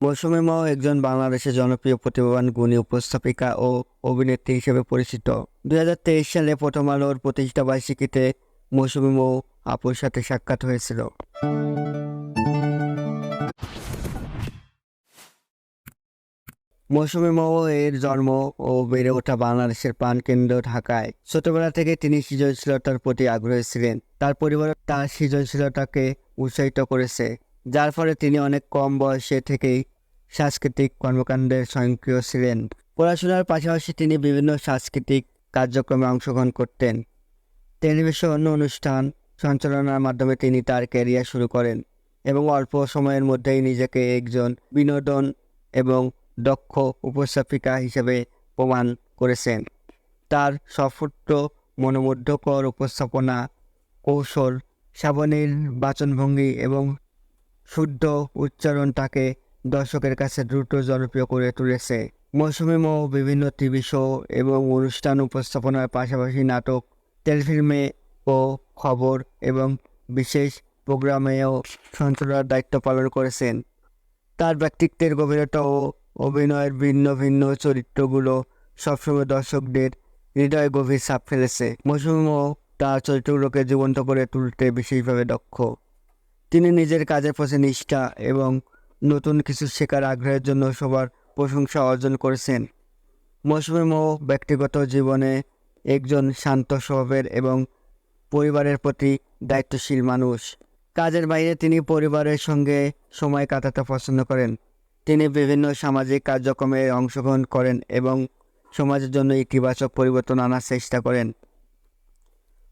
মৌসুমী মাও একজন বাংলাদেশের জনপ্রিয় প্রতিভাবান, গুণী উপস্থাপিকা ও অভিনেত্রী হিসেবে পরিচিত। দুই হাজার তেইশ সালে প্রথম আলোর প্রতিষ্ঠা বার্ষিকীতে মৌসুমী মৌ আপুর সাথে সাক্ষাৎ হয়েছিল। মৌসুমী মৌ এর জন্ম ও বেড়ে ওঠা বাংলাদেশের প্রাণকেন্দ্র ঢাকায়। ছোটবেলা থেকে তিনি সৃজনশীলতার প্রতি আগ্রহী ছিলেন। তার পরিবার তার সৃজনশীলতাকে উৎসাহিত করেছে। যার ফলে তিনি অনেক কম বয়সে থেকেই সাংস্কৃতিক কর্মকাণ্ডে স্বয়ংক্রিয় ছিলেন। পড়াশোনার পাশাপাশি তিনি বিভিন্ন সাংস্কৃতিক কার্যক্রমে অংশগ্রহণ করতেন। টেলিভিশন অনুষ্ঠান সঞ্চালনার মাধ্যমে তিনি তার ক্যারিয়ার শুরু করেন এবং অল্প সময়ের মধ্যেই নিজেকে একজন বিনোদন এবং দক্ষ উপস্থাপিকা হিসেবে প্রমাণ করেছেন। তার সফট মনোমুগ্ধকর উপস্থাপনা, কৌশল, সাবলীল বাচনভঙ্গি এবং শুদ্ধ উচ্চারণ তাকে দর্শকের কাছে দ্রুত জনপ্রিয় করে তুলেছে। মৌসুমী মৌ বিভিন্ন টিভি শো এবং অনুষ্ঠান উপস্থাপনার পাশাপাশি নাটক টেলিফিল্মে ও খবর এবং বিশেষ প্রোগ্রামেও সঞ্চালনার দায়িত্ব পালন করেছেন। তার ব্যক্তিত্বের গভীরতা ও অভিনয়ের ভিন্ন ভিন্ন চরিত্রগুলো সবসময় দর্শকদের হৃদয় গভীর ছাপ ফেলেছে। মৌসুমীও তার চরিত্রগুলোকে জীবন্ত করে তুলতে বিশেষভাবে দক্ষ। তিনি নিজের কাজের প্রতি নিষ্ঠা এবং নতুন কিছু শেখার আগ্রহের জন্য সবার প্রশংসা অর্জন করেছেন। মৌসুমী মৌ ব্যক্তিগত জীবনে একজন শান্ত স্বভাবের এবং পরিবারের প্রতি দায়িত্বশীল মানুষ। কাজের বাইরে তিনি পরিবারের সঙ্গে সময় কাটাতে পছন্দ করেন। তিনি বিভিন্ন সামাজিক কার্যক্রমে অংশগ্রহণ করেন এবং সমাজের জন্য ইতিবাচক পরিবর্তন আনার চেষ্টা করেন।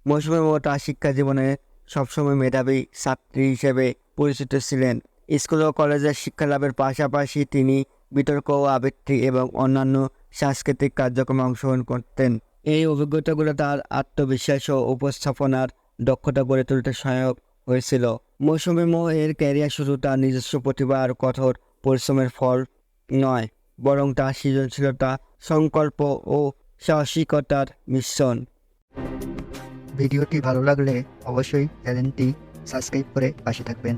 মৌসুমী মৌ তার শিক্ষা জীবনে সবসময় মেধাবী ছাত্রী হিসেবে পরিচিত ছিলেন। স্কুল ও কলেজের শিক্ষালাভের পাশাপাশি তিনি বিতর্ক ও আবৃত্তি এবং অন্যান্য সাংস্কৃতিক কার্যক্রমে অংশগ্রহণ করতেন। এই অভিজ্ঞতাগুলো তার আত্মবিশ্বাস ও উপস্থাপনার দক্ষতা গড়ে তুলতে সহায়ক হয়েছিল। মৌসুমী মৌ এর ক্যারিয়ার শুধু তার নিজস্ব প্রতিভা আর কঠোর পরিশ্রমের ফল নয়, বরং তার সৃজনশীলতা, সংকল্প ও সাহসিকতার মিশ্রণ। ভিডিওটি ভালো লাগলে অবশ্যই চ্যানেলটি সাবস্ক্রাইব করে পাশে থাকবেন।